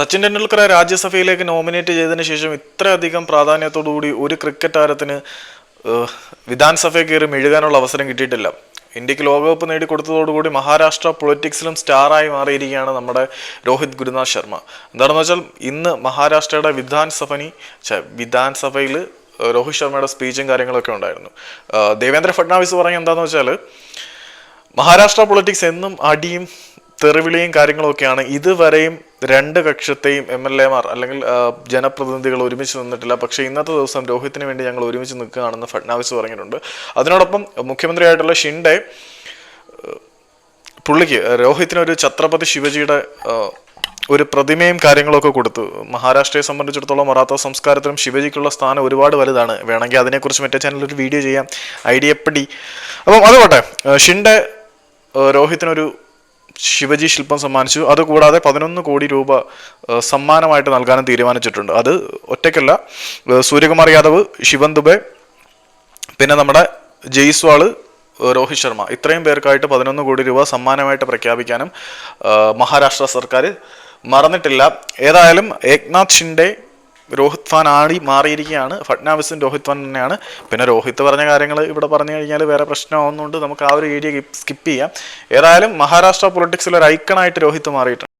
സച്ചിൻ ടെണ്ടുൽക്കറെ രാജ്യസഭയിലേക്ക് നോമിനേറ്റ് ചെയ്തതിന് ശേഷം ഇത്രയധികം പ്രാധാന്യത്തോടുകൂടി ഒരു ക്രിക്കറ്റ് താരത്തിന് വിധാൻസഭയിൽ കയറി മെഴുകാനുള്ള അവസരം കിട്ടിയിട്ടില്ല. ഇന്ത്യയ്ക്ക് ലോകകപ്പ് നേടിക്കൊടുത്തതോടുകൂടി മഹാരാഷ്ട്ര പൊളിറ്റിക്സിലും സ്റ്റാറായി മാറിയിരിക്കുകയാണ് നമ്മുടെ രോഹിത് ഗുരുനാഥ് ശർമ്മ. എന്താണെന്ന് വെച്ചാൽ ഇന്ന് മഹാരാഷ്ട്രയുടെ വിധാൻസഭനി വിധാൻസഭയിൽ രോഹിത് ശർമ്മയുടെ സ്പീച്ചും കാര്യങ്ങളൊക്കെ ഉണ്ടായിരുന്നു. ദേവേന്ദ്ര ഫഡ്നാവിസ് പറഞ്ഞ എന്താണെന്ന് വെച്ചാൽ മഹാരാഷ്ട്ര പൊളിറ്റിക്സ് എന്നും അടിയും തെറിവിളിയും കാര്യങ്ങളൊക്കെയാണ് ഇതുവരെയും രണ്ട് കക്ഷത്തെയും എം എൽ എമാർ അല്ലെങ്കിൽ ജനപ്രതിനിധികൾ ഒരുമിച്ച് നിന്നിട്ടില്ല. പക്ഷേ ഇന്നത്തെ ദിവസം രോഹിത്തിന് വേണ്ടി ഞങ്ങൾ ഒരുമിച്ച് നിൽക്കുകയാണെന്ന് ഫഡ്നാവിസ് പറഞ്ഞിട്ടുണ്ട്. അതിനോടൊപ്പം മുഖ്യമന്ത്രിയായിട്ടുള്ള ഷിൻഡെ പുള്ളിക്ക് രോഹിത്തിനൊരു ഛത്രപതി ശിവജിയുടെ ഒരു പ്രതിമയും കാര്യങ്ങളൊക്കെ കൊടുത്തു. മഹാരാഷ്ട്രയെ സംബന്ധിച്ചിടത്തോളം മറാത്ത സംസ്കാരത്തിലും ശിവജിക്കുള്ള സ്ഥാനം ഒരുപാട് വലുതാണ്. വേണമെങ്കിൽ അതിനെക്കുറിച്ച് മറ്റേ ചാനലിൽ ഒരു വീഡിയോ ചെയ്യാം. ഐഡിയപ്പടി. അപ്പം അതുപോട്ടെ ആ, ഷിൻഡെ രോഹിത്തിനൊരു ശിവജി ശില്പം സമ്മാനിച്ചു. അതുകൂടാതെ പതിനൊന്ന് കോടി രൂപ സമ്മാനമായിട്ട് നൽകാനും തീരുമാനിച്ചിട്ടുണ്ട്. അത് ഒറ്റയ്ക്കല്ല. സൂര്യകുമാർ യാദവ് ശിവൻ ദുബെ പിന്നെ നമ്മുടെ ജയ്സ്വാൾ രോഹിത് ശർമ്മ. ഇത്രയും പേർക്കായിട്ട് പതിനൊന്ന് കോടി രൂപ സമ്മാനമായിട്ട് പ്രഖ്യാപിക്കാനും മഹാരാഷ്ട്ര സർക്കാർ മറന്നിട്ടില്ല. ഏതായാലും ഏക്നാഥ് ഷിൻഡെ രോഹിത് ഫാൻ ആടി മാറിയിരിക്കുകയാണ്. ഫഡ്നാവിസും രോഹിത് ഫാൻ തന്നെയാണ്. പിന്നെ രോഹിത് പറഞ്ഞ കാര്യങ്ങൾ ഇവിടെ പറഞ്ഞു കഴിഞ്ഞാൽ വേറെ പ്രശ്നമാവുന്നതുകൊണ്ട് നമുക്ക് ആ ഒരു ഏരിയ സ്കിപ്പ് ചെയ്യാം. ഏതായാലും മഹാരാഷ്ട്ര പൊളിറ്റിക്സിൽ ഒരു ഐക്കണായിട്ട് രോഹിത് മാറിയിട്ടുണ്ട്.